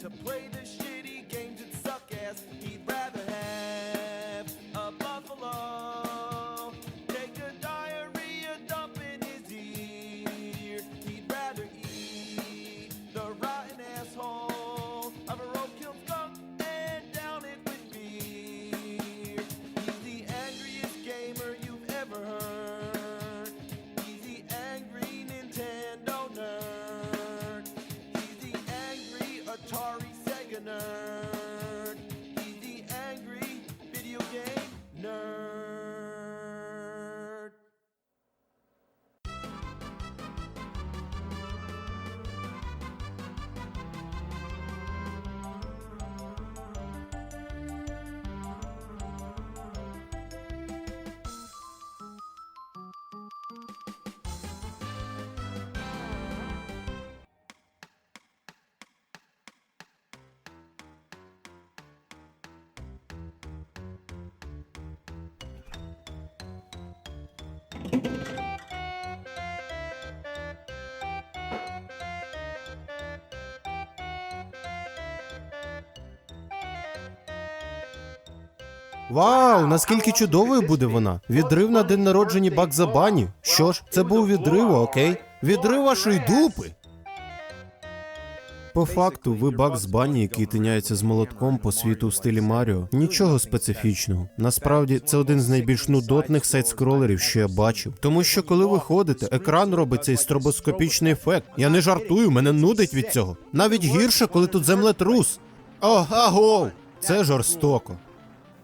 to play the shitty games that suck ass. He'd rather Вау, наскільки чудовою буде вона! Відрив на день народження Бакза Бані. Що ж, це був відрив, окей? Відрив вашої дупи. По факту, ви Бакс Бані, який тиняється з молотком по світу в стилі Маріо. Нічого специфічного. Насправді, це один з найбільш нудотних сайт-скролерів, що я бачив. Тому що коли ви ходите, екран робить цей стробоскопічний ефект. Я не жартую, мене нудить від цього. Навіть гірше, коли тут землетрус. О, агов! Це жорстоко.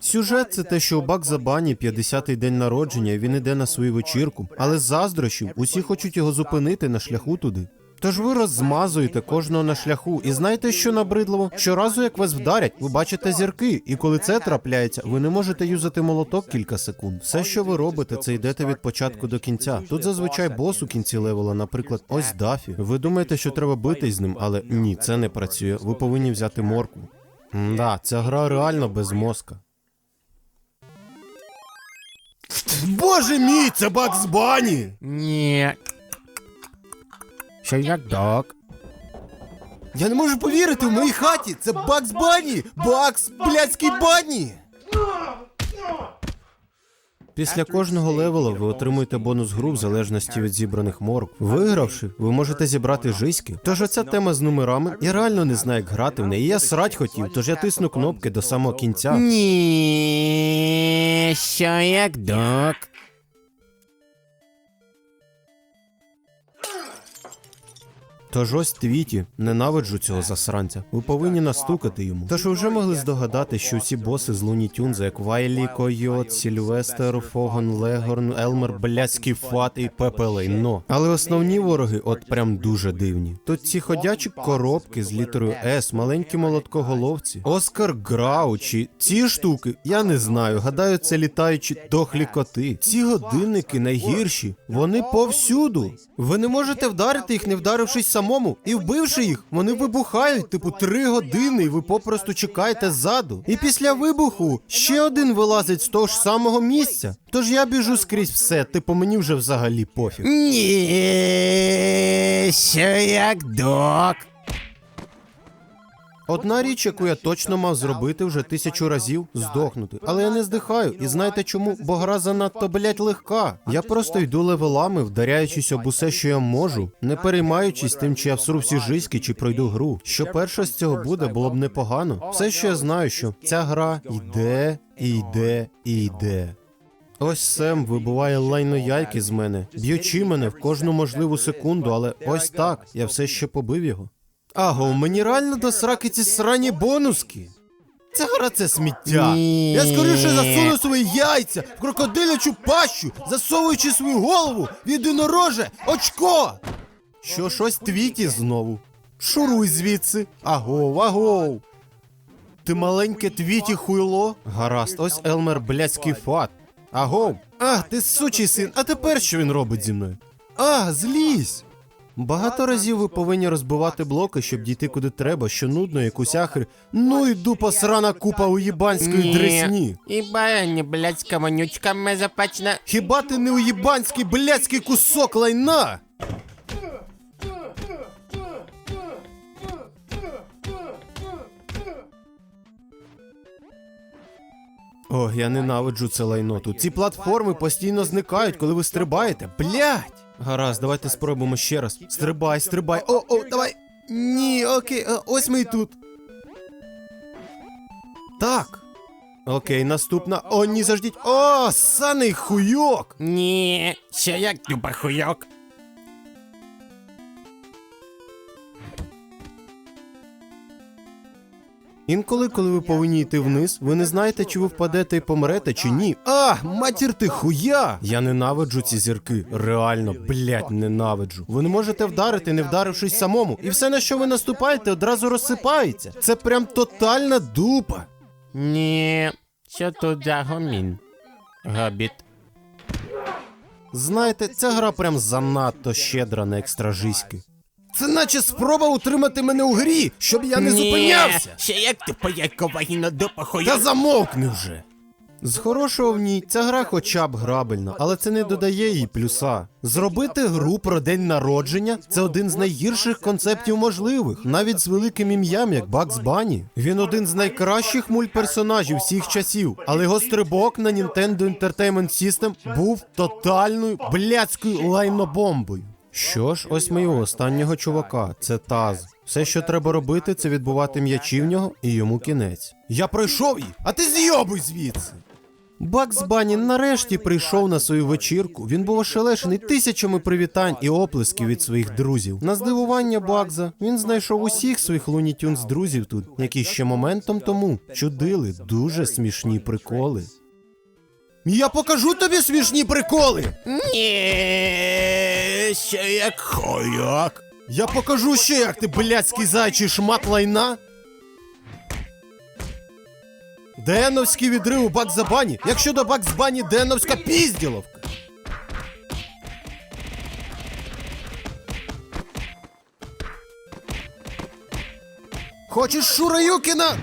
Сюжет це те, що у Бакза Бані 50-й день народження, він іде на свою вечірку, але з заздрощів усі хочуть його зупинити на шляху туди. Тож ви розмазуєте кожного на шляху, і знаєте, що набридливо? Щоразу, як вас вдарять, ви бачите зірки, і коли це трапляється, ви не можете юзати молоток кілька секунд. Все, що ви робите, це йдете від початку до кінця. Тут зазвичай бос у кінці левела, наприклад, ось Дафі. Ви думаєте, що треба битись з ним, але ні, це не працює. Ви повинні взяти моркву. Да, ця гра реально без мозка. Боже мій, це Бакс Бані! Ні. Що як док? Я не можу повірити в моїй хаті! Це Бакс Бані! Бакс, блядський бані! Після кожного левела ви отримуєте бонус гру в залежності від зібраних морок. Вигравши, ви можете зібрати жиськи. Тож оця тема з номерами, я реально не знаю, як грати в неї. Я срать хотів, тож я тисну кнопки до самого кінця. Ні. Що як док? Тож ось твіті, ненавиджу цього засранця. Ви повинні настукати йому. Тож ви вже могли здогадати, що усі боси з Луні Тюнза, як Вайлі, Койот, Сільвестер, Фогон, Легорн, Елмер, Блядський Фат і Пепе Лейно. Але основні вороги от прям дуже дивні. Тут ці ходячі коробки з літерою С, маленькі молоткоголовці, Оскар Граучі. Ці штуки, я не знаю. Гадаю, це літаючі дохлі коти. Ці годинники найгірші. Вони повсюду. Ви не можете вдарити їх, не вдарившись самому. І вбивши їх, вони вибухають, типу, три години, і ви попросту чекаєте ззаду. І після вибуху ще один вилазить з того ж самого місця. Тож я біжу скрізь все, типу, мені вже взагалі пофіг. Ні. Що як док? Одна річ, яку я точно мав зробити вже тисячу разів здохнути. Але я не здихаю. І знаєте чому? Бо гра занадто блять легка. Я просто йду левелами, вдаряючись об усе, що я можу, не переймаючись тим, чи я всру всі жиськи, чи пройду гру. Що перше з цього буде, було б непогано. Все, що я знаю, що ця гра йде, і йде, і йде. Ось Сем вибиває лайно яйки з мене, б'ючи мене в кожну можливу секунду, але ось так, я все ще побив його. Аго, мені реально до сраки ці срані бонуски. Ця гра це сміття. Ні. Я скоріше засуну свої яйця в крокодилячу пащу, засовуючи свою голову в єдинороже очко. Що щось твіті знову. Шуруй звідси. Агов, агов. Ти маленьке твіті хуйло? Гаразд, ось Елмер блядський фат. Агов. А, ти сучий син, а тепер що він робить зі мною? А, злізь. Багато разів ви повинні розбивати блоки, щоб дійти куди треба, що нудно, якусь ахр. Ну і дупа срана купа уєбанської дресні. І барані, блядська вонючка мезопачна. Хіба ти не уєбанський блядський кусок лайна? О, я ненавиджу це лайно тут. Ці платформи постійно зникають, коли ви стрибаєте. Блять! Гаразд, давайте спробуємо ще раз. Стрибай, стрибай. О, о, давай. Ні, окей, е, ось ми і тут. Так. Окей, наступна. О, ні, заждіть. О, саний хуйок! Ні. ще як тупа хуйок? Інколи, коли ви повинні йти вниз, ви не знаєте, чи ви впадете і помрете, чи ні. А, матір ти хуя! Я ненавиджу ці зірки. Реально, блять, ненавиджу. Ви не можете вдарити, не вдарившись самому. І все, на що ви наступаєте, одразу розсипається. Це прям тотальна дупа. Ні. Що тут за гомін? Гобіт. Знаєте, ця гра прям занадто щедра на екстражиськи. Це наче спроба утримати мене у грі, щоб я не Ні. зупинявся. Що як тупа як вагіна дупа Та замовкни вже. З хорошого в ній ця гра хоча б грабельна, але це не додає їй плюса. Зробити гру про день народження це один з найгірших концептів можливих, навіть з великим ім'ям, як Бакс Бані. Він один з найкращих мультперсонажів всіх часів, але його стрибок на Nintendo Entertainment System був тотальною блядською лайнобомбою. Що ж, ось і останнього чувака, це Таз. Все, що треба робити, це відбувати м'ячі в нього і йому кінець. Я пройшов її, а ти зйобуй звідси. Бакс Бані нарешті прийшов на свою вечірку. Він був ошелешений тисячами привітань і оплесків від своїх друзів. На здивування Бакза він знайшов усіх своїх Tunes друзів тут, які ще моментом тому чудили дуже смішні приколи. Я покажу тобі смішні приколи. Ні, що як хуйок. Я покажу ще, як ти блядський зайчий шмат лайна. Деновський відрив у Бакзабані. Якщо до Бакзбані Деновська пізділовка. Хочеш Шураюкіна?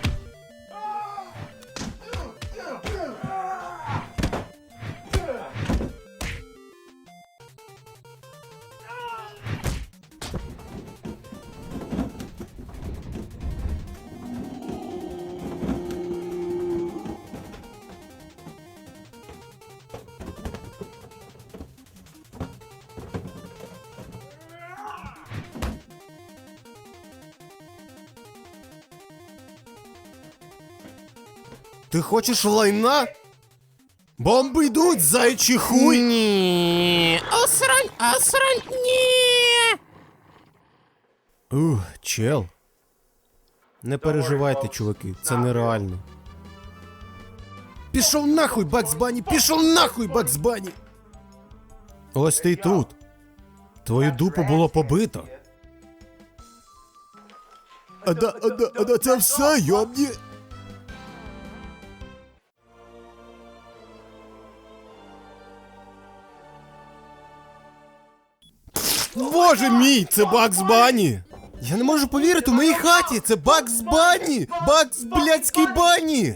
Ти хочеш лайна? Бомби йдуть, зайчий хуй! Ні. Осрань, осрань, ні. Ух, чел. Не переживайте, чуваки, це нереально. Пішов нахуй, Бакс Бані! Пішов нахуй, Бакс Бані! Ось ти й тут. Твою дупу було побито. А да, а да, а да, це все, йобні. Боже мій, це Бакс Бані! Я не можу повірити, у моїй хаті це Бакс Бані! Бакс блядський бані!